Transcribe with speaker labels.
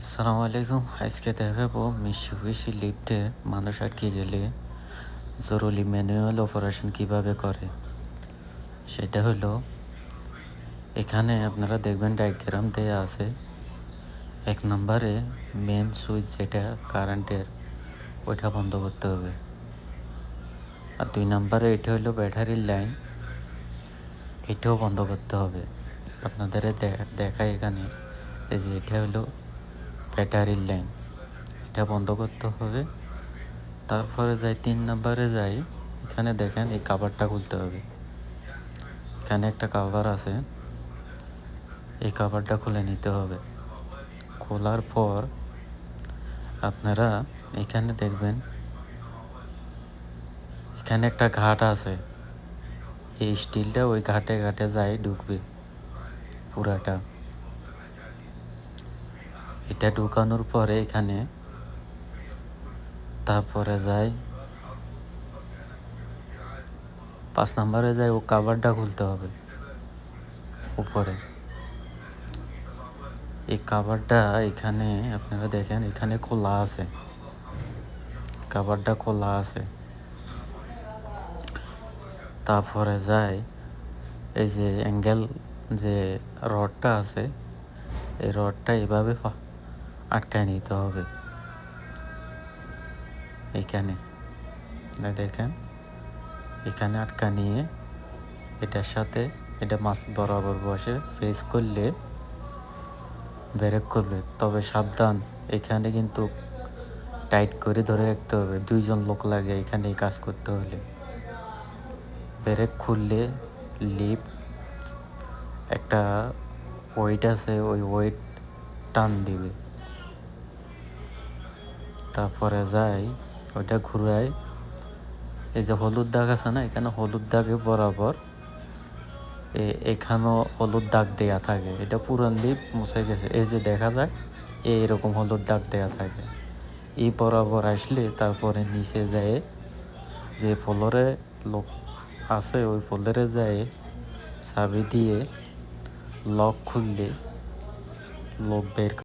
Speaker 1: আসসালামু আলাইকুম। আজকে দেখাবো মিশুবিশি লিফটে মানুষ আটকে গেলে জরুরি ম্যানুয়াল অপারেশন কীভাবে করে। সেটা হলো, এখানে আপনারা দেখবেন ডায়াগ্রাম দেয়া আছে। এক নম্বরে মেন সুইচ যেটা কারেন্টের ওইটা বন্ধ করতে হবে। আর দুই নম্বরে এটা হলো ব্যাটারির লাইন এটাও বন্ধ করতে হবে। আপনাদের দে- দেখায় এখানে, এই যে এটা হলো ব্যাটারির লাইন এটা বন্ধ করতে হবে। তারপরে যাই, তিন নম্বরে যাই, এখানে দেখেন এই কাভারটা খুলতে হবে। এখানে একটা কাভার আছে। এই কাভারটা খুলে নিতে হবে। খোলার পর আপনারা এখানে দেখবেন, এখানে একটা ঘাট আছে। এই স্টিলটা ওই ঘাটে ঘাটে যাই ঢুকবে। পুরাটা। এটা ঢুকানোর পরে এখানে তারপরে যাই পাঁচ নম্বরে যাই ও কাভারটা খুলতে হবে উপরে। এই কাভারটা এখানে আপনারা দেখেন এখানে খোলা আছে। কাভারটা খোলা আছে। তারপরে যাই এই যে অ্যাঙ্গেল যে রডটা আছে, এই রডটা এভাবে আটকায় নিতে হবে। এইখানে এই দেখেন, এখানে আটকা নিয়ে এটার সাথে এটা মাছ বরাবর বসে ফেস করলে ব্রেক করবে তবে সাবধান, এখানে কিন্তু টাইট করে ধরে রাখতে হবে। দুইজন লোক লাগে এখানে এই কাজ করতে হলে। ব্রেক খুললে লিফট একটা ওয়েট আছে, ওই ওয়েট টান দিবে। তারপরে যাই, ওইটা ঘুরাই। এই যে হলুদ দাগ আছে না, এখানে হলুদ দাগে বরাবর এখানেও হলুদ দাগ দেয়া থাকে। এটা পুরান লিপ মুছে গেছে। এই যে দেখা যায় এইরকম হলুদ দাগ দেয়া থাকে। এই বরাবর আসলে তারপরে নিচে যায় যে ফ্লোরে লোক আছে, ওই ফ্লোরে যায় চাবি দিয়ে লক খুললে লোক বের